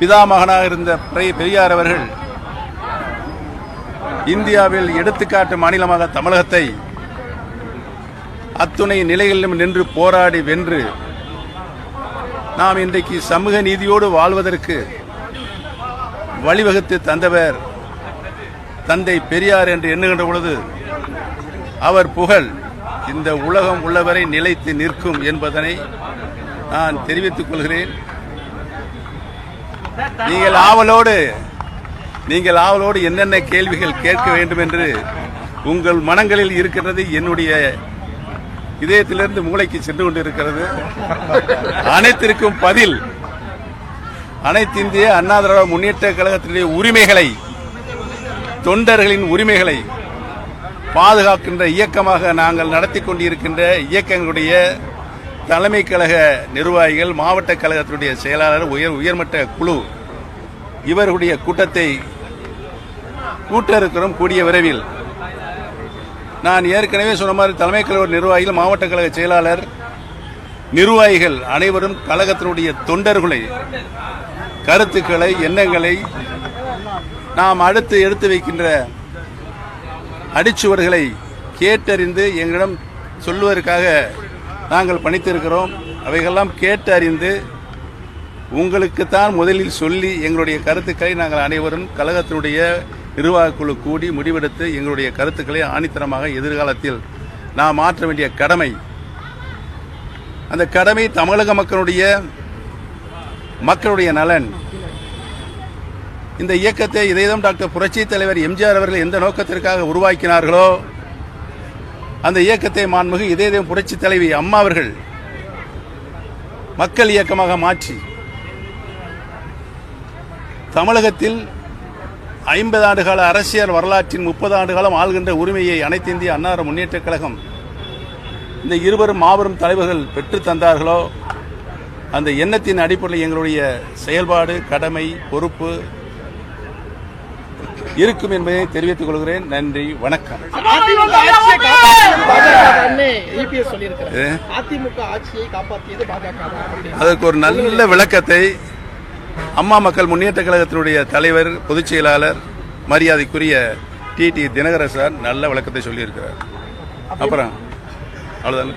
பிதாமகனாக இருந்த பெரியார் அவர்கள் இந்தியாவில் எடுத்துக்காட்டு மாநிலமாக தமிழகத்தை அத்துணை நிலைகளிலும் நின்று போராடி வென்று நாம் இன்றைக்கு சமூக நீதியோடு வாழ்வதற்கு வழிவகுத்து தந்தவர் தந்தை பெரியார் என்று எண்ணுகின்ற பொழுது அவர் புகழ் இந்த உலகம் உள்ளவரை நிலைத்து நிற்கும் என்பதனை நான் தெரிவித்துக் கொள்கிறேன். நீங்கள் ஆவலோடு நீங்கள் ஆவலோடு என்னென்ன கேள்விகள் கேட்க வேண்டும் என்று உங்கள் மனங்களில் இருக்கின்றது என்னுடைய இதயத்திலிருந்து மூளைக்கு சென்று கொண்டிருக்கிறது. அனைத்திற்கும் பதில் அனைத்து இந்திய அண்ணா திராவிட முன்னேற்ற கழகத்தினுடைய உரிமைகளை தொண்டர்களின் உரிமைகளை பாதுகாக்கின்ற இயக்கமாக நாங்கள் நடத்தி கொண்டிருக்கின்ற இயக்கங்களுடைய தலைமை கழக நிர்வாகிகள் மாவட்ட கழகத்தினுடைய செயலாளர் உயர் உயர்மட்ட குழு இவர்களுடைய கூட்டத்தை கூட்ட இருக்கிறோம் கூடிய விரைவில். நான் ஏற்கனவே சொன்ன மாதிரி தலைமை கழக நிர்வாகிகள் மாவட்ட கழக செயலாளர் நிர்வாகிகள் அனைவரும் கழகத்தினுடைய தொண்டர்களை கருத்துக்களை எண்ணங்களை நாம் அடுத்து எடுத்து வைக்கின்ற அடிச்சுவர்களை கேட்டறிந்து எங்களிடம் சொல்லுவதற்காக நாங்கள் பணித்திருக்கிறோம். அவைகளெல்லாம் கேட்டு உங்களுக்கு உங்களுக்குத்தான் முதலில் சொல்லி எங்களுடைய கருத்துக்களை நாங்கள் அனைவரும் கழகத்தினுடைய நிர்வாகக்குழு கூடி முடிவெடுத்து எங்களுடைய கருத்துக்களை ஆணித்தரமாக எதிர்காலத்தில் நாம் மாற்ற வேண்டிய கடமை. அந்த கடமை தமிழக மக்களுடைய மக்களுடைய நலன். இந்த இயக்கத்தை இதைதான் டாக்டர் புரட்சி தலைவர் எம்ஜிஆர் அவர்கள் எந்த நோக்கத்திற்காக உருவாக்கினார்களோ அந்த இயக்கத்தை மாண்புமிகு இதேதம் புரட்சி தலைவி அம்மா அவர்கள் மக்கள் இயக்கமாக மாற்றி தமிழகத்தில் ஐம்பது ஆண்டு கால அரசியல் வரலாற்றின் முப்பது ஆண்டு காலம் ஆள்கின்ற உரிமையை அனைத்து இந்திய அன்னார முன்னேற்றக் கழகம் இந்த இருவரும் மாபெரும் தலைவர்கள் பெற்று தந்தார்களோ அந்த எண்ணத்தின் அடிப்படையில் எங்களுடைய செயல்பாடு கடமை பொறுப்பு இருக்கும் என்பதை தெரிவித்துக் கொள்கிறேன். நன்றி வணக்கம். அதற்கு ஒரு நல்ல விளக்கத்தை அம்மா மக்கள் முன்னேற்ற கழகத்தினுடைய தலைவர் பொதுச் செயலாளர் மரியாதைக்குரிய டி. டி. தினகரன் சார் நல்ல விளக்கத்தை சொல்லியிருக்கிறார். அப்புறம் அவ்வளோதான்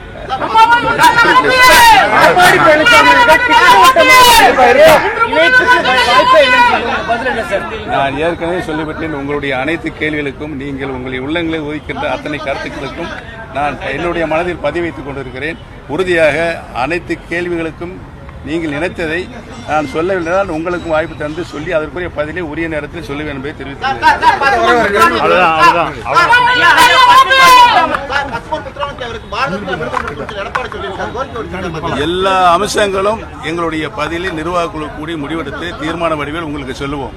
நான் ஏற்கனவே சொல்லிவிட்டேன் உங்களுடைய அனைத்து கேள்விகளுக்கும் நீங்கள் உங்களுடைய உள்ளங்களை ஒதுக்கின்ற அத்தனை கருத்துக்களுக்கும் நான் என்னுடைய மனதில் பதிவைத்துக் கொண்டிருக்கிறேன். உறுதியாக அனைத்து கேள்விகளுக்கும் நீங்கள் நினைத்ததை நான் சொல்லவில்லைனால் உங்களுக்கும் வாய்ப்பு தந்து சொல்லி அதற்குரிய பதிலை உரிய நேரத்தில் சொல்லுவேன் என்பதை அவ்வளவுதான் எல்லா அம்சங்களும் எங்களுடைய பதிலில் நிர்வாக குழு கூடி முடிவெடுத்து தீர்மான வடிவில் உங்களுக்கு சொல்லுவோம்.